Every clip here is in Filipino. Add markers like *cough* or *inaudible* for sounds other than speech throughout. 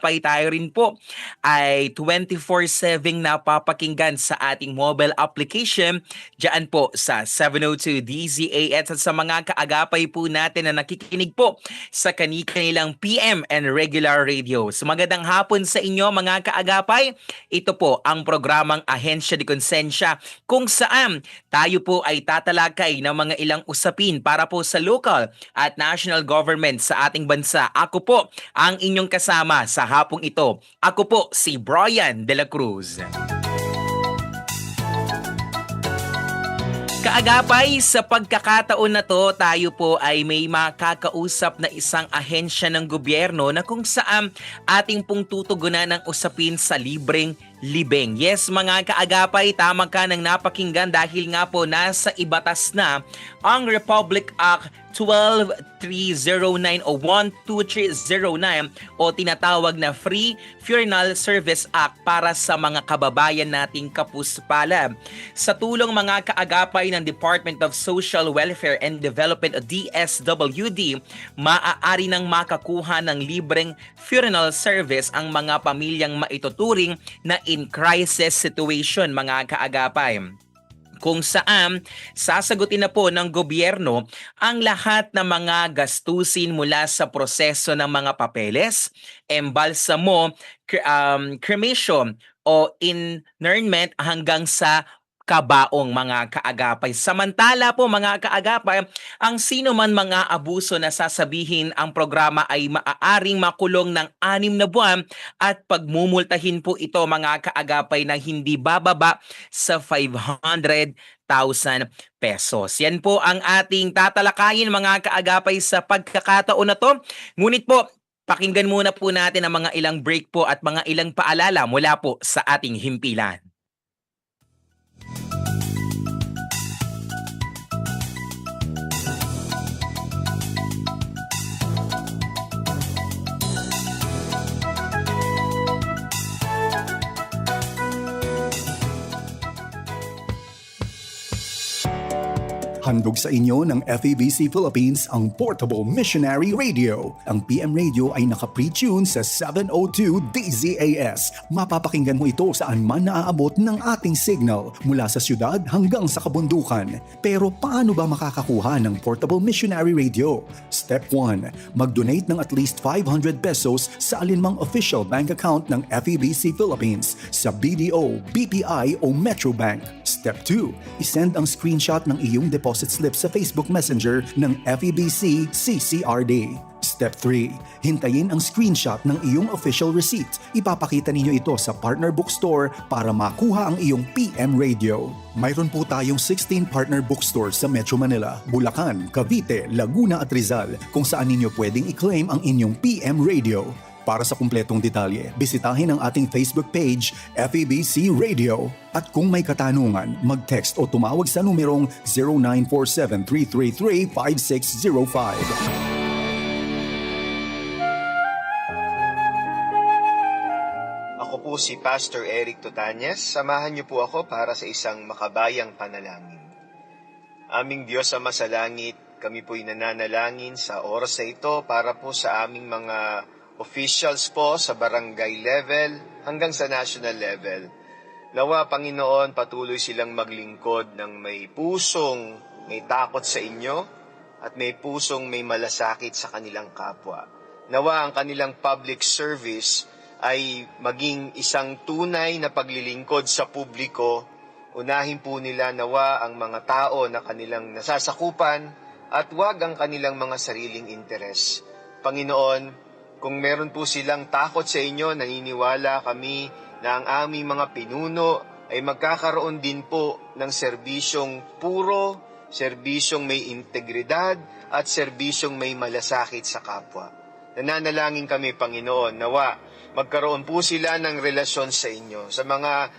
Pay tayo rin po ay 24-7 napapakinggan sa ating mobile application dyan po sa 702 DZAS at sa mga kaagapay po natin na nakikinig po sa kanilang PM and regular radio. So magandang hapon sa inyo mga kaagapay. Ito po ang programang Ahensya de Konsensya kung saan tayo po ay tatalakay ng mga ilang usapin para po sa local at national government sa ating bansa. Ako po ang inyong kasama sa hapong ito. Ako po si Brian De La Cruz. Kaagapay, sa pagkakataon na to, tayo po ay may makakausap na isang ahensya ng gobyerno na kung saan ating pong tutugunan ng usapin sa libreng libing. Yes, mga kaagapay, tama ka ng napakinggan dahil nga po nasa ibatas na ang Republic Act 12309 o 12309 o tinatawag na Free Funeral Service Act para sa mga kababayan nating kapuspala. Sa tulong mga kaagapay ng Department of Social Welfare and Development o DSWD, maaari nang makakuha ng libreng funeral service ang mga pamilyang maituturing na in crisis situation mga kaagapay. Kung saan sasagutin na po ng gobyerno ang lahat ng mga gastusin mula sa proseso ng mga papeles, embalsamo, um, cremation o internment hanggang sa kabaong mga kaagapay. Samantala po mga kaagapay, ang sino man mga abuso na sasabihin ang programa ay maaaring makulong ng anim na buwan at pagmumultahin po ito mga kaagapay na hindi bababa sa 500,000 pesos. Yan po ang ating tatalakayin mga kaagapay sa pagkakataon na to. Ngunit po, pakinggan muna po natin ang mga ilang break po at mga ilang paalala mula po sa ating himpilan. Handog sa inyo ng FEBC Philippines ang Portable Missionary Radio. Ang PM Radio ay naka-pre-tune sa 702 DZAS. Mapapakinggan mo ito saan man naaabot ng ating signal mula sa syudad hanggang sa kabundukan. Pero paano ba makakakuha ng Portable Missionary Radio? Step 1. Mag-donate ng at least 500 pesos sa alinmang official bank account ng FEBC Philippines sa BDO, BPI o Metrobank. Step 2. Isend ang screenshot ng iyong deposit slip sa Facebook Messenger ng FEBC CCRD. Step 3. Hintayin ang screenshot ng iyong official receipt. Ipapakita ninyo ito sa partner bookstore para makuha ang iyong PM radio. Mayroon po tayong 16 partner bookstores sa Metro Manila, Bulacan, Cavite, Laguna at Rizal kung saan ninyo pwedeng i-claim ang inyong PM radio. Para sa kumpletong detalye, bisitahin ang ating Facebook page, FEBC Radio. At kung may katanungan, mag-text o tumawag sa numerong 0947-333-5605. Si Pastor Eric Tutanyas. Samahan niyo po ako para sa isang makabayang panalangin. Aming Diyos Ama sa Langit, kami po'y nananalangin sa oras na ito para po sa aming mga officials po sa barangay level hanggang sa national level. Nawa, Panginoon, patuloy silang maglingkod ng may pusong may takot sa inyo at may pusong may malasakit sa kanilang kapwa. Nawa ang kanilang public service ay maging isang tunay na paglilingkod sa publiko. Unahin po nila nawa ang mga tao na kanilang nasasakupan at wag ang kanilang mga sariling interes. Panginoon, kung meron po silang takot sa inyo, naniniwala kami na ang aming mga pinuno ay magkakaroon din po ng serbisyong puro, serbisyong may integridad, at serbisyong may malasakit sa kapwa. Nananalangin kami, Panginoon, nawa magkaroon po sila ng relasyon sa inyo. Sa mga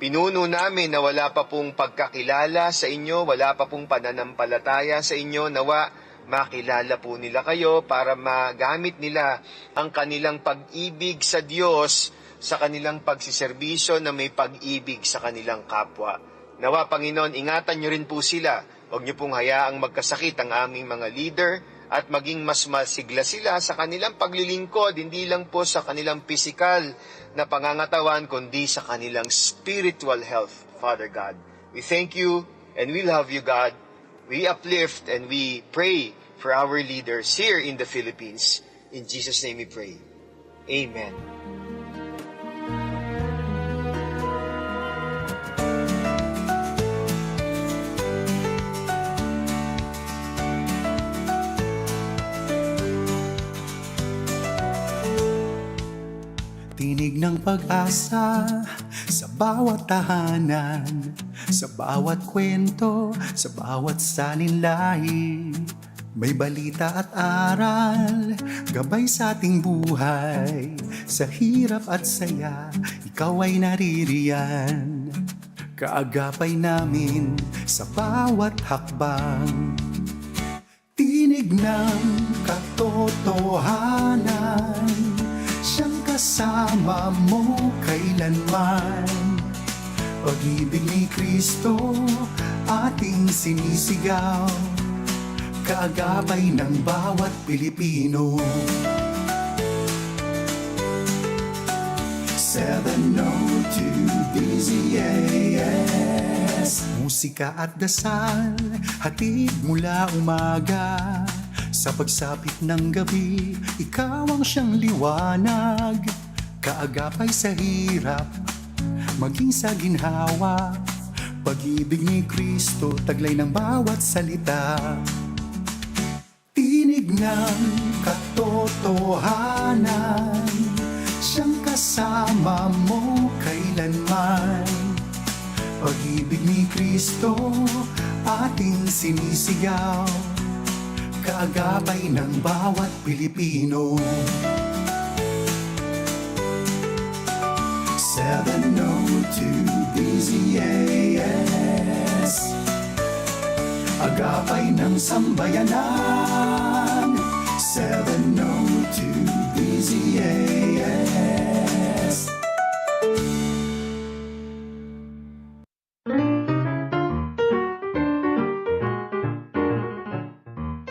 pinuno namin na wala pa pong pagkakilala sa inyo, wala pa pong pananampalataya sa inyo, nawa makilala po nila kayo para magamit nila ang kanilang pag-ibig sa Diyos sa kanilang pagsiservisyo na may pag-ibig sa kanilang kapwa. Nawa, Panginoon, ingatan niyo rin po sila. Huwag niyo pong hayaang magkasakit ang aming mga leader, at maging mas masigla sila sa kanilang paglilingkod, hindi lang po sa kanilang physical na pangangatawan, kundi sa kanilang spiritual health, Father God. We thank you and we love you, God. We uplift and we pray for our leaders here in the Philippines. In Jesus' name we pray. Amen. Pag-asa sa bawat tahanan, sa bawat kwento, sa bawat saninlahi. May balita at aral, gabay sa ating buhay. Sa hirap at saya, ikaw ay naririyan. Kaagapay namin sa bawat hakbang. Tinig ng katotohanan kasama mo kailanman. Pag-ibig ni Kristo ating sinisigaw. Kaagapay ng bawat Pilipino. 702 DZAS Musika at dasal Hatid mula umaga. Sa pagsapit ng gabi Ikaw ang siyang liwanag Kaagapay sa hirap Maging sa ginhawa. Pag-ibig ni Kristo Taglay ng bawat salita. Tinig ng katotohanan Siyang kasama mo kailanman. Pag-ibig ni Kristo ating sinisigaw. Kaagapay ng bawat Pilipino 702 DZAS Agapay ng sambayanan 702 DZAS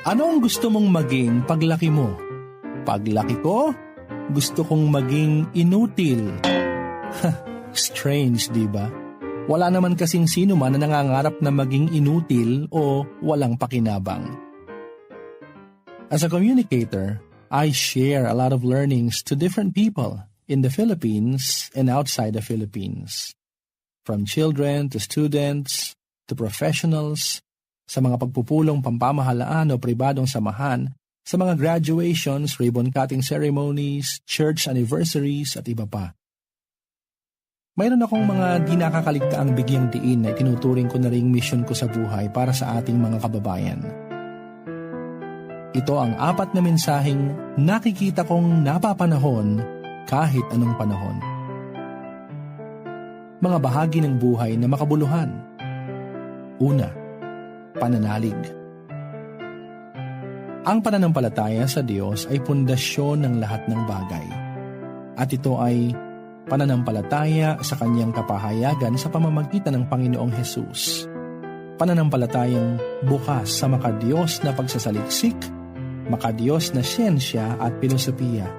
Ano ang gusto mong maging paglaki mo? Paglaki ko, gusto kong maging inutil. *laughs* Strange, di ba? Wala naman kasing sino man na nangangarap na maging inutil o walang pakinabang. As a communicator, I share a lot of learnings to different people in the Philippines and outside the Philippines. From children to students to professionals, sa mga pagpupulong pampamahalaan o pribadong samahan, sa mga graduations, ribbon-cutting ceremonies, church anniversaries at iba pa. Mayroon akong mga di nakakaligtaang bigyang diin na itinuturing ko na ring mission ko sa buhay para sa ating mga kababayan. Ito ang apat na mensaheng nakikita kong napapanahon kahit anong panahon. Mga bahagi ng buhay na makabuluhan. Una, pananalig. Ang pananampalataya sa Diyos ay pundasyon ng lahat ng bagay. At ito ay pananampalataya sa kanyang kapahayagan sa pamamagitan ng Panginoong Hesus. Pananampalatayang bukas sa makadiyos na pagsasaliksik, makadiyos na siyensya at filosofiya.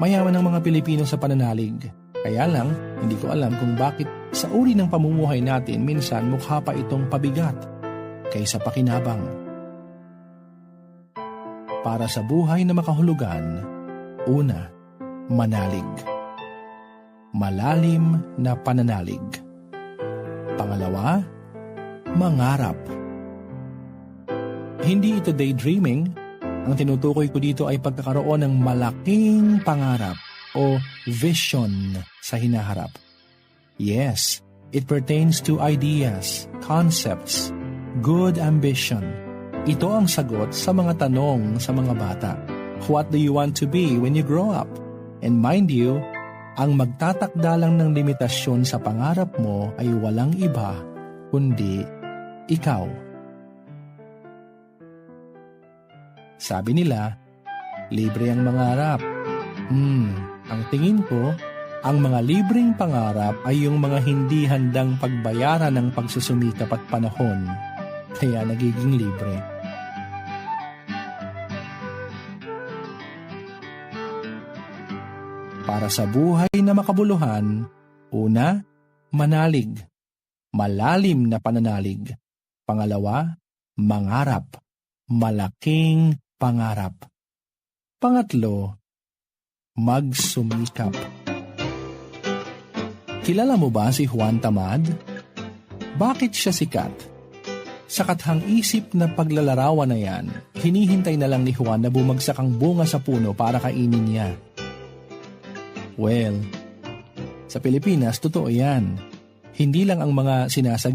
Mayaman ang mga Pilipino sa pananalig. Kaya lang, hindi ko alam kung bakit sa uri ng pamumuhay natin minsan mukha pa itong pabigat kaysa pakinabang. Para sa buhay na makahulugan, una, manalig. Malalim na pananalig. Pangalawa, mangarap. Hindi ito daydreaming. Ang tinutukoy ko dito ay pagkakaroon ng malaking pangarap o vision sa hinaharap. Yes, it pertains to ideas, concepts, good ambition. Ito ang sagot sa mga tanong sa mga bata. What do you want to be when you grow up? And mind you, ang magtatakda lang ng limitasyon sa pangarap mo ay walang iba kundi ikaw. Sabi nila, libre ang mangarap. Hmm, ang tingin ko, ang mga libreng pangarap ay yung mga hindi handang pagbayaran ng pagsusumikap at panahon, kaya nagiging libre. Para sa buhay na makabuluhan, una, manalig. Malalim na pananalig. Pangalawa, mangarap. Malaking pangarap. Pangatlo, magsumikap. Kilala mo ba si Juan Tamad? Bakit siya sikat? Sa kathang isip na paglalarawan na yan, hinihintay na lang ni Juan na bumagsak ang bunga sa puno para kainin niya. Well, sa Pilipinas, totoo yan. Hindi lang ang mga sinasagi sa